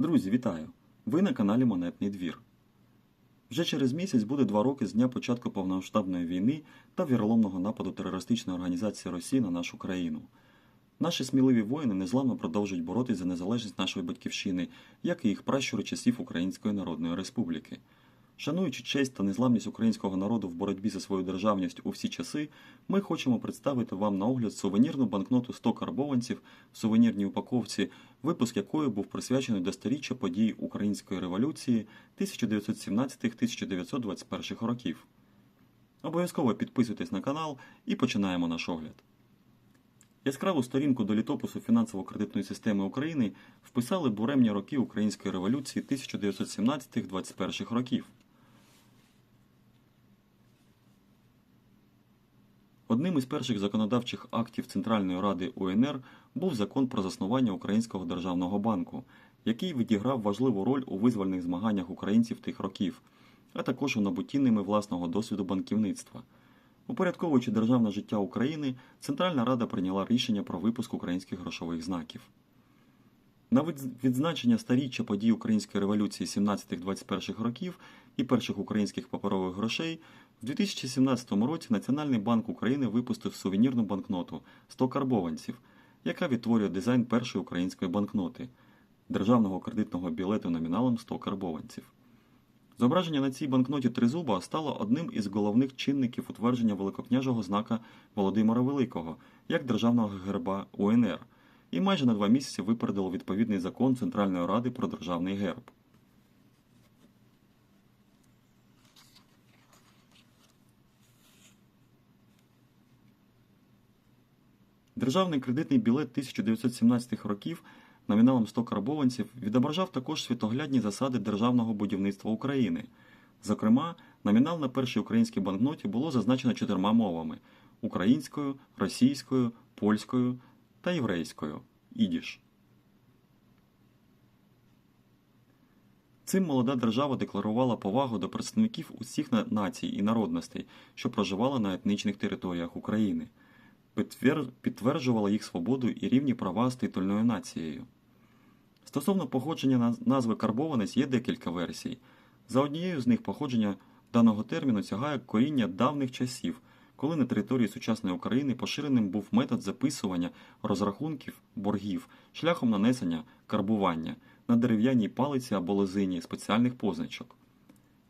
Друзі, вітаю! Ви на каналі Монетний двір. Вже через місяць буде два роки з дня початку повномасштабної війни та віроломного нападу терористичної організації Росії на нашу країну. Наші сміливі воїни незламно продовжують боротись за незалежність нашої батьківщини, як і їх пращури часів Української Народної Республіки. Шануючи честь та незламність українського народу в боротьбі за свою державність у всі часи, ми хочемо представити вам на огляд сувенірну банкноту 100 карбованців в сувенірній упаковці, випуск якої був присвячений до подій Української революції 1917-1921 років. Обов'язково підписуйтесь на канал і починаємо наш огляд. Яскраву сторінку до літопису фінансово-кредитної системи України вписали буремні роки Української революції 1917-21 років. Одним із перших законодавчих актів Центральної Ради УНР був закон про заснування Українського державного банку, який відіграв важливу роль у визвольних змаганнях українців тих років, а також у набутті ними власного досвіду банківництва. Упорядковуючи державне життя України, Центральна Рада прийняла рішення про випуск українських грошових знаків. На відзначення старіччя подій Української революції 17-21 років і перших українських паперових грошей в 2017 році Національний банк України випустив сувенірну банкноту 100 карбованців, яка відтворює дизайн першої української банкноти державного кредитного білету номіналом 100 карбованців. Зображення на цій банкноті Тризуба стало одним із головних чинників утвердження великокняжого знака Володимира Великого як державного герба УНР і майже на два місяці випередило відповідний закон Центральної Ради про державний герб. Державний кредитний білет 1917 років номіналом 100 карбованців відображав також світоглядні засади державного будівництва України. Зокрема, номінал на першій українській банкноті було зазначено чотирма мовами українською, російською, польською та єврейською ідіш. Цим молода держава декларувала повагу до представників усіх націй і народностей, що проживали на етнічних територіях України, підтверджувала їх свободу і рівні права з титульною нацією. Стосовно походження назви карбованець є декілька версій. За однією з них походження даного терміну сягає коріння давних часів, коли на території сучасної України поширеним був метод записування розрахунків боргів шляхом нанесення карбування на дерев'яній палиці або лозині спеціальних позначок.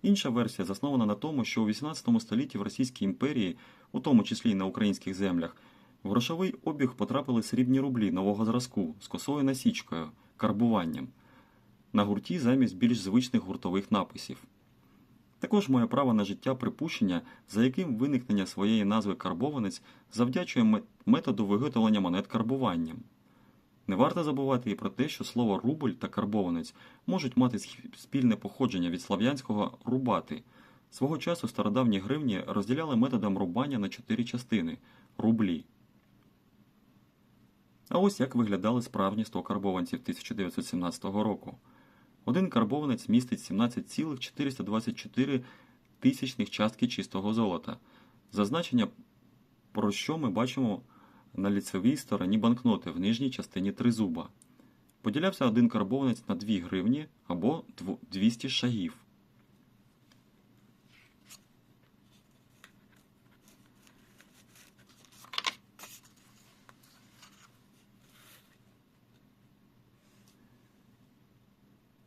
Інша версія заснована на тому, що у XVIII столітті в Російській імперії, у тому числі й на українських землях, в грошовий обіг потрапили срібні рублі нового зразку з косою насічкою карбуванням на гурті замість більш звичних гуртових написів. Також моє право на життя припущення, за яким виникнення своєї назви карбованець завдячує методу виготовлення монет карбуванням. Не варто забувати і про те, що слово рубль та карбованець можуть мати спільне походження від слав'янського рубати. Свого часу стародавні гривні розділяли методом рубання на чотири частини рублі. А ось як виглядали справжні 100 карбованців 1917 року. Один карбованець містить 17,424 тисячних частки чистого золота. Зазначення, про що ми бачимо на ліцевій стороні банкноти в нижній частині тризуба. Поділявся один карбованець на 2 гривні або 200 шагів.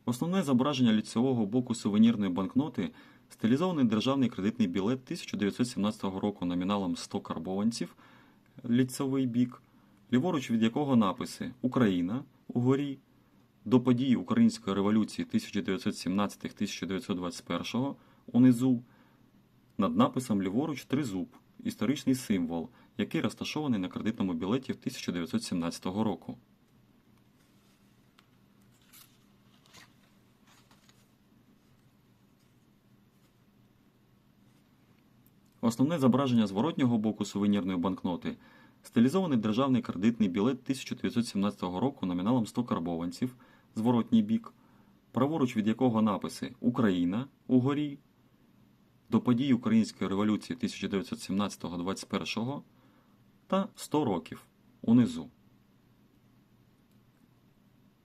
Основне зображення ліцевого боку сувенірної банкноти стилізований державний кредитний білет 1917 року номіналом 100 карбованців ліцевий бік, ліворуч від якого написи Україна угорі до подій Української революції 1917-1921 унизу, над написом ліворуч тризуб, історичний символ, який розташований на кредитному білеті 1917 року. Основне зображення зворотнього боку сувенірної банкноти стилізований державний кредитний білет 1917 року номіналом 100 карбованців, зворотній бік, праворуч від якого написи Україна угорі до подій Української революції 1917-21 та 100 років унизу.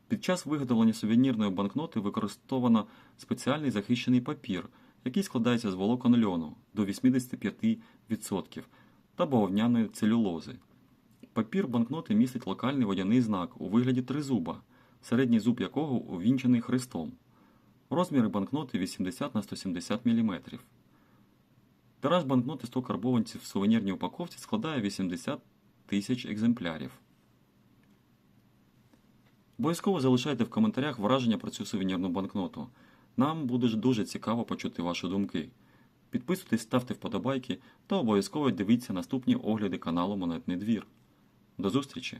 Під час виготовлення сувенірної банкноти використовано спеціальний захищений папір, який складається з волокон льону до 85% та бавовняної целюлози. Папір банкноти містить локальний водяний знак у вигляді тризуба, середній зуб якого увінчений хрестом. Розміри банкноти 80 на 170 мм. Тираж банкноти 100 карбованців в сувенірній упаковці складає 80 тисяч екземплярів. Обов'язково залишайте в коментарях враження про цю сувенірну банкноту. Нам буде дуже цікаво почути ваші думки. Підписуйтесь, ставте вподобайки та обов'язково дивіться наступні огляди каналу Монетний двір. До зустрічі!